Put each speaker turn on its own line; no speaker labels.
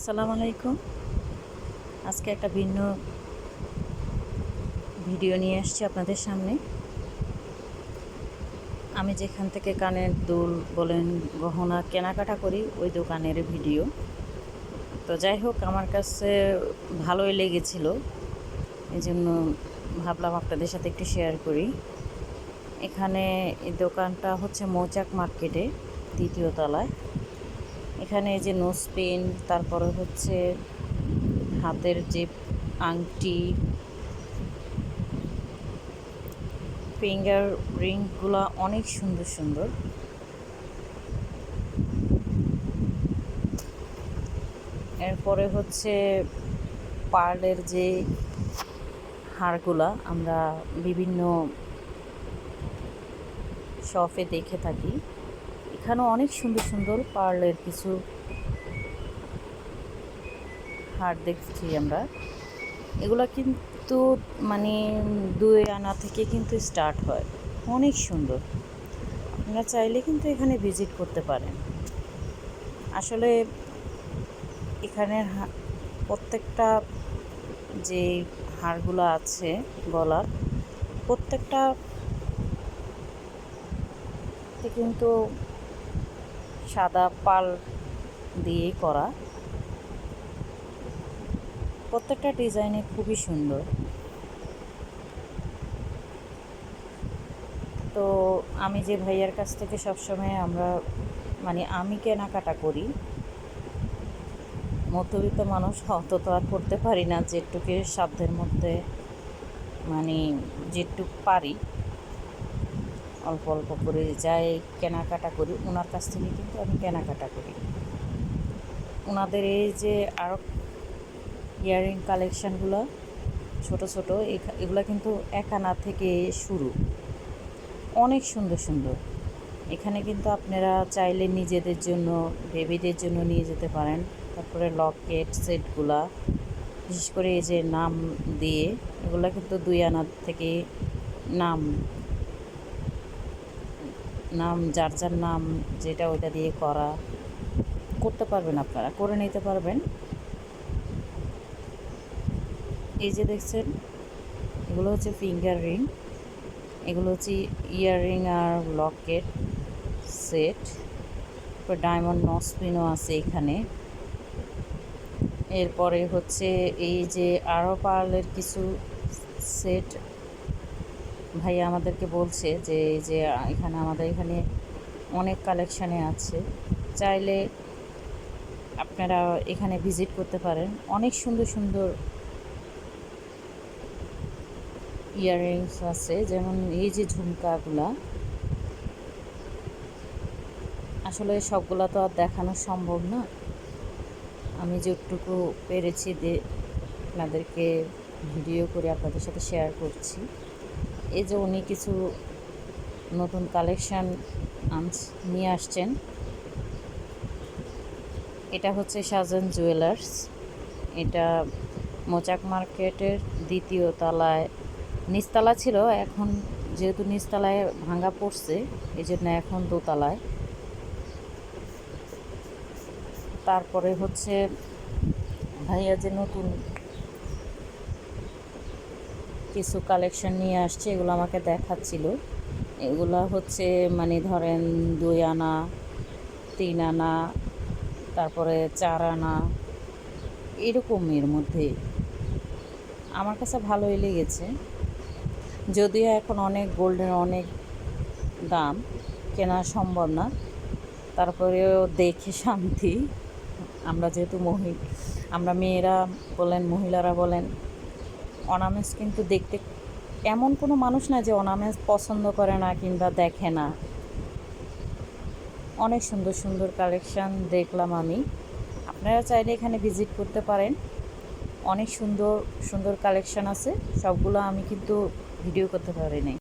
আসসালামু আলাইকুম। আজকে একটা ভিন্ন ভিডিও নিয়ে আসছি আপনাদের সামনে। আমি যেখান থেকে কানের দুল বলেন, গহনা কেনাকাটা করি, ওই দোকানের ভিডিও। তো যাই হোক, আমার কাছে ভালোই লেগেছিল। এই জন্য ভাবলাম আপনাদের সাথে একটু শেয়ার করি। এখানে এই দোকানটা হচ্ছে মৌচাক মার্কেটে, দ্বিতীয় তলায়। এখানে যে নোজ পেন তারপরে হচ্ছে হাতের যে আংটি ফিঙ্গার রিংগুলো অনেক সুন্দর সুন্দর। এরপরে হচ্ছে পার্লের যে হারগুলা আমরা বিভিন্ন শপে দেখে থাকি। এখানেও অনেক সুন্দর সুন্দর পার্লের কিছু হার দেখছি আমরা। এগুলো কিন্তু মানে দুই আনা থেকে কিন্তু স্টার্ট হয়। অনেক সুন্দর। আপনারা চাইলে কিন্তু এখানে ভিজিট করতে পারেন। আসলে এখানের প্রত্যেকটা যে হাড়গুলো আছে গলার, প্রত্যেকটা কিন্তু সাদা পাল দিয়ে করা। প্রত্যেকটা ডিজাইনে খুবই সুন্দর। তো আমি যে ভাইয়ার কাছ থেকে সবসময় আমরা মানে আমি কেনাকাটা করি, মধ্যবিত্ত মানুষ অত তো আর করতে পারি না যেটুকু সাধ্যের মধ্যে মানে যেটুক পারি। অল্প অল্প করে যাই কেনাকাটা করি ওনার কাছ থেকে কিন্তু আমি কেনাকাটা করি। ওনাদের এই যে আরও ইয়াররিং কালেকশানগুলো, ছোট ছোট এগুলো কিন্তু এক আনা থেকে শুরু। অনেক সুন্দর সুন্দর। এখানে কিন্তু আপনারা চাইলে নিজেদের জন্য, বেবিদের জন্য নিয়ে যেতে পারেন। তারপরে লকেট সেটগুলা, বিশেষ করে এই যে নাম দিয়ে, এগুলো কিন্তু দুই আনা থেকে নাম নাম, যার যার নাম, যেটা ওইটা দিয়ে করা, করতে পারবেন আপনারা, করে নিতে পারবেন। এই যে দেখছেন, এগুলো হচ্ছে ফিঙ্গার রিং এগুলো হচ্ছে ইয়াররিং আর লকেট সেট তারপর ডায়মন্ড নসপিনও আছে এখানে। এরপরে হচ্ছে এই যে আরও পার্লের কিছু সেট ভাইয়া আমাদেরকে বলছে যে, এই যে এখানে আমাদের এখানে অনেক কালেকশানে আছে। চাইলে আপনারা এখানে ভিজিট করতে পারেন। অনেক সুন্দর সুন্দর ইয়াররিংস আছে, যেমন এই যে ঝুমকাগুলা। আসলে সবগুলা তো আর দেখানো সম্ভব না। আমি যেটুকু পেরেছি আপনাদেরকে ভিডিও করে আপনাদের সাথে শেয়ার করছি। এই যে উনি কিছু নতুন কালেকশান নিয়ে আসছেন। এটা হচ্ছে সাজান জুয়েলার্স এটা মোচাক মার্কেটের দ্বিতীয় তলায় নিচতলা ছিল, এখন যেহেতু নিচতলায় ভাঙা পড়ছে এই জন্য এখন দোতলায়। তারপরে হচ্ছে ভাইয়া যে নতুন কিছু কালেকশন নিয়ে আসছে, এগুলো আমাকে দেখাচ্ছিল। এগুলো হচ্ছে মানে ধরেন দুই আনা, তিন আনা, তারপরে চার আনা, এরকমের মধ্যে। আমার কাছে ভালোই লেগেছে। যদিও এখন অনেক গোল্ডের অনেক দাম, কেনা সম্ভব না। তারপরেও দেখে শান্তি। আমরা যেহেতু মহি, আমরা মেয়েরা বলেন, মহিলারা বলেন অর্নামেন্টস কিন্তু দেখতে এমন কোনো মানুষ না যে অনামেস পছন্দ করে না কিংবা দেখে না। অনেক সুন্দর সুন্দর কালেকশান দেখলাম আমি। আপনারা চাইলে এখানে ভিজিট করতে পারেন। অনেক সুন্দর সুন্দর কালেকশান আছে। সবগুলো আমি কিন্তু ভিডিও করতে পারি